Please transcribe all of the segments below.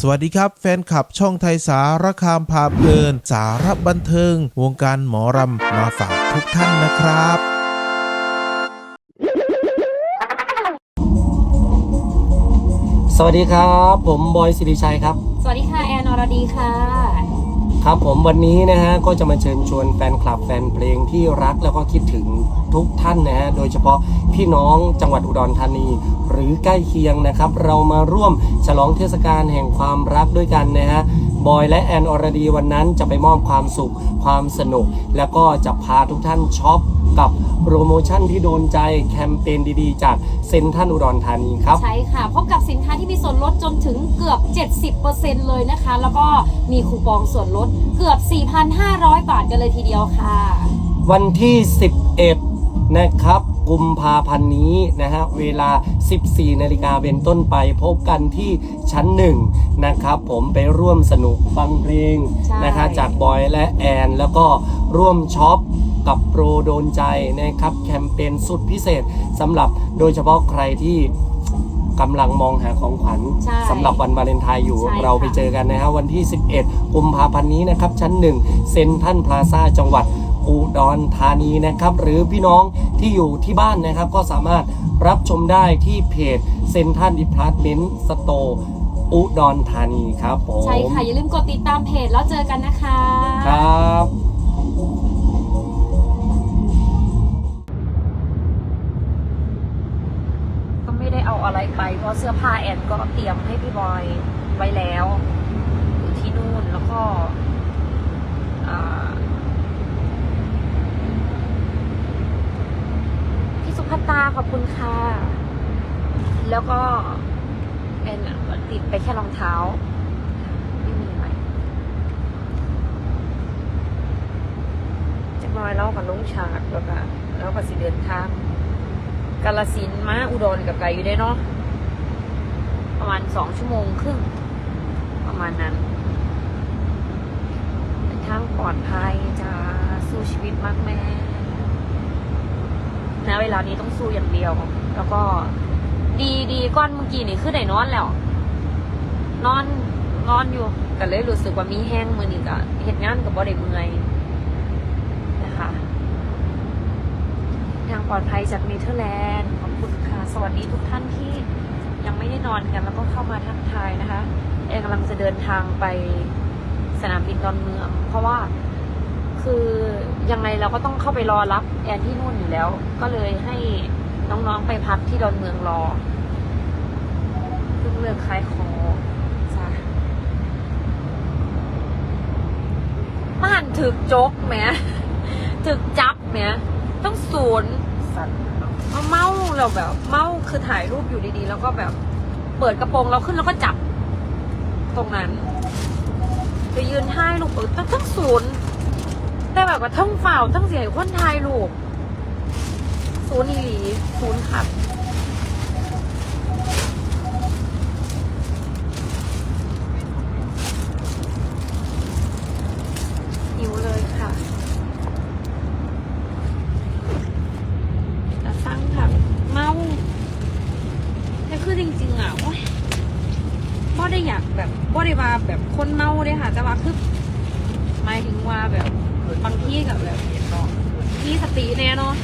สวัสดีครับ แฟนคลับช่องไทยสารคามพาเพลิน สาระบันเทิง วงการหมอรำมาฝากทุกท่านนะครับสวัสดีครับ ผมบอยสิริชัยครับ สวัสดีค่ะ แอนอรดีค่ะ ครับผมวันนี้นะฮะก็จะมาเชิญชวนแฟนคลับแฟนเพลงที่รักแล้วก็คิดถึงทุกท่านนะฮะโดยเฉพาะพี่น้องจังหวัดอุดรธานี หรือใกล้เคียงนะครับ เรามาร่วมฉลองเทศกาลแห่งความรักด้วยกันนะฮะ บอยและแอนอรดีวันนั้นจะไปมอบความสุขความสนุก แล้วก็จะพาทุกท่านช็อปกับโปรโมชั่นที่โดนใจแคมเปญดีๆ จากเซ็นทรัลอุดรธานีครับ ใช่ค่ะ พบกับสินค้าที่มีส่วนลดจนถึงเกือบ 70%เลยนะคะ แล้วก็มีคูปองส่วนลดเกือบ 4,500 บาทกันเลยทีเดียวค่ะ วันที่ 11 นะครับ กุมภาพันธ์นี้นะฮะเวลา 14 นาฬิกาเป็นต้นไปพบกันที่ชั้นหนึ่งนะครับผมไปร่วมสนุกฟังเพลงใช่นะคะจากบอยและแอน แล้วก็ร่วมช็อปกับโปรโดนใจนะครับแคมเปญสุดพิเศษสำหรับโดยเฉพาะใครที่ กำลังมองหาของขวัญใช่สำหรับวันวาเลนไทน์อยู่ ใช่ค่ะ เราไปเจอกันนะฮะวันที่ 11 กุมภาพันธ์นี้นะครับ ชั้นหนึ่งเซ็นทรัลพลาซ่าจังหวัดอุดรธานีนะครับ หรือพี่น้องที่อยู่ที่บ้านนะครับ ก็สามารถรับชมได้ที่เพจเซ็นทรัลดิพาร์ตเมนต์สโตร์อุดรธานีครับผมใช่ค่ะ อย่าลืมกดติดตามเพจแล้วเจอกันนะคะ ครับ อะไรไป เพราะเสื้อผ้าแอนก็เตรียมให้พี่บอยไว้แล้วอยู่ที่นู่นแล้วก็พี่สุภัตตาขอบคุณค่ะ แล้วก็แอนอะติดไปแค่รองเท้าไม่มีอะไรจะมาเล่ากับลุงฉากแล้วก็แล้วก็สิเดินทาง กาลสินมาอุดรกับไกลอยู่ได้เนาะประมาณสองชั่วโมงครึ่ง ประมาณนั้นเป็นทางปลอดภัยจะสู้ชีวิตมากแม่ณเวลานี้ต้องสู้อย่างเดียว แล้วก็ดีดีก้อนเมื่อกี้นี่คือได้นอนแล้ว นอนนอนอยู่ก็เลยรู้สึกว่ามีแห้งมือนี่ก็เหตุงานกับบ่ได้เมื่อยนะคะ ทางปลอดภัยจากเนเธอร์แลนด์ขอบคุณค่ะ สวัสดีทุกท่านที่ยังไม่ได้นอนกันแล้วก็เข้ามาทักทายนะคะแอนกำลังจะเดินทางไปสนามบินดอนเมือง เพราะว่าคือยังไงเราก็ต้องเข้าไปรอรับแอนที่นู่นอยู่แล้ว ก็เลยให้น้องๆไปพักที่ดอนเมืองรอเพิ่งเลิกขายของจ้ะบ้านถึกจกแหมถึกจับแหม ต้องศูนย์เอาเมาเราแบบ เมาคือถ่ายรูปอยู่ดีๆ แล้วก็แบบ เปิดกระโปรงเราขึ้นแล้วก็จับ ตรงนั้นจะยืนถ่ายรูปเออต้องต้องศูนย์แต่แบบว่าทั้งฝ่าวทั้งเสียงคนถ่ายรูปศูนย์อีหลีศูนย์ขับหิวเลยค่ะ จะสร้างแบบเมาแต่คือจริงๆอะโอ๊ยบ่ได้อยากแบบบ่ได้ว่าแบบคนเมาเด้ค่ะ แต่ว่าคือหมายถึงว่าแบบบางที่กับแบบมีสติแน่เนอน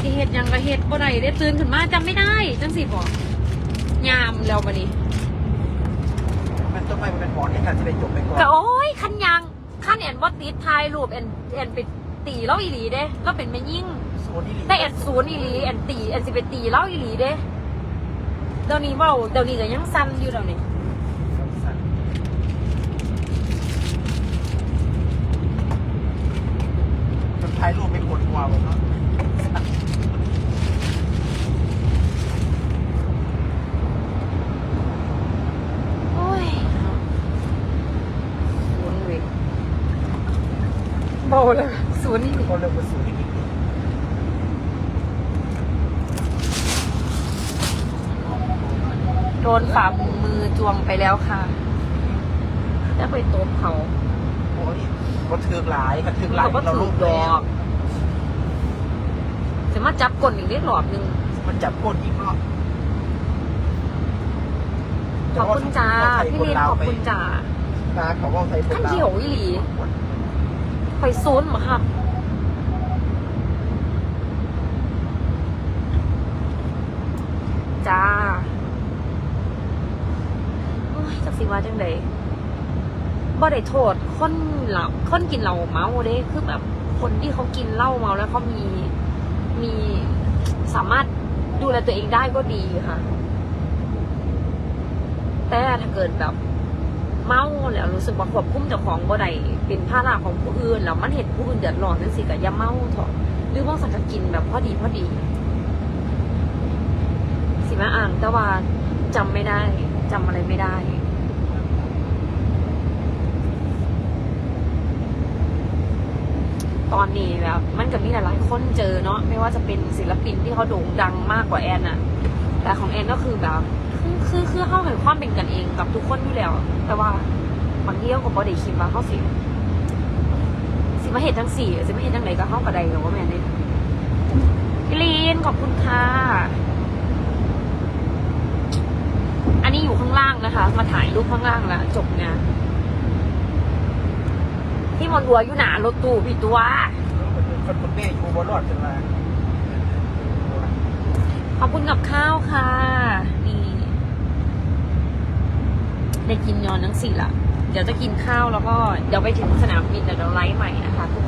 ที่เฮ็ดหยังก็เฮ็ดบ่ได้ได้ตื่นขึ้นมาจำไม่ได้จังสิบอกยามแล้วบัดนี้มันต้องไปมันเป็นหมอนที่การจะได้จบไปก่อนก็โอ้ยคันยังคันแอนบ่ติดถ่ายรูปแอนแอนไปตีเล่าอีหลีเด้ก็เป็นแม่ยิ่งโซนนี่หลีแต่แอนศูนย์อีหลีแอนตีแอนสิไปตีเล่าอีหลีเด้ เดี๋ยวนี้เว่าเดี๋ยวนี้ก็ยังสั้นอยู่เดี๋ยวนี้มันถ่ายรูปไม่คนกลัวมันเนาะโอ้ยศูนย์เว้ยเบาเลยศูนย์อีหลีคนเร็วกว่าสูงนิดนึง โดนฝ่ามือจวงไปแล้วค่ะ แล้วไปตบเขาโอ้ยก็ถือกหลายก็ถือกหลายเขาก็เราถูลูกกดแล้อวกจะมาจับกลอีกเรียกหลอบหนึ่ง มันจับก้นอีกรอบขอบคุณจ้า พี่ลินขอบคุณจ้าตาเขาก็ใส่คนท่านลาวเขียวอีหลีไปโซนมาครับ จ้าโอ้ย จากสิว่าจังไดบ่ได้โทษคนเหล่าคนกินเหล้าเมาเด้คือแบบคนที่เขากินเหล้าเมาแล้วเขามีมีสามารถดูแลตัวเองได้ก็ดีค่ะ แต่ถ้าเกิดแบบเมาแล้วรู้สึกว่าควบคุมเจ้าของบ่ได้เป็นภาระของผู้อื่นแล้วมันเห็นผู้อื่นเดือดร้อนนั่นสิก็อย่าเมาเถอะหรือว่าสังกกินแบบพอดีพอดี สิมาอ่านแต่ว่าจำไม่ได้จำอะไรไม่ได้ ตอนนี้แบบมันก็มีหลายๆคนเจอเนาะไม่ว่าจะเป็นศิลปินที่เขาโด่งดังมากกว่าแอนอะแต่ของแอนก็คือแบบคือคือเข้าเห็นความเป็นกันเองกับทุกคนอยู่แล้ว แต่ว่าบางทีเขาก็บ่ได้คิดว่าเขาสิสิมาเห็นทั้งสี่สิมาเห็นทั้งไหนก็เข้าก็ได้หรอว่าแม่เนี่ยพี่ลีนขอบคุณค่ะ อันนี้อยู่ข้างล่างนะคะ มาถ่ายรูปข้างล่างแล้วจบงาน ที่มอนดัวอยู่หนารถตู้พี่ตัวคนคนแม่อยู่บนรอดเป็นมาขอบคุณกับข้าวค่ะ นี่ได้กินยอนทั้งสี่ละเดี๋ยวจะกินข้าวแล้วก็ เดี๋ยวไปถึงสนามบินเดี๋ยวเราไลฟ์ใหม่นะคะทุก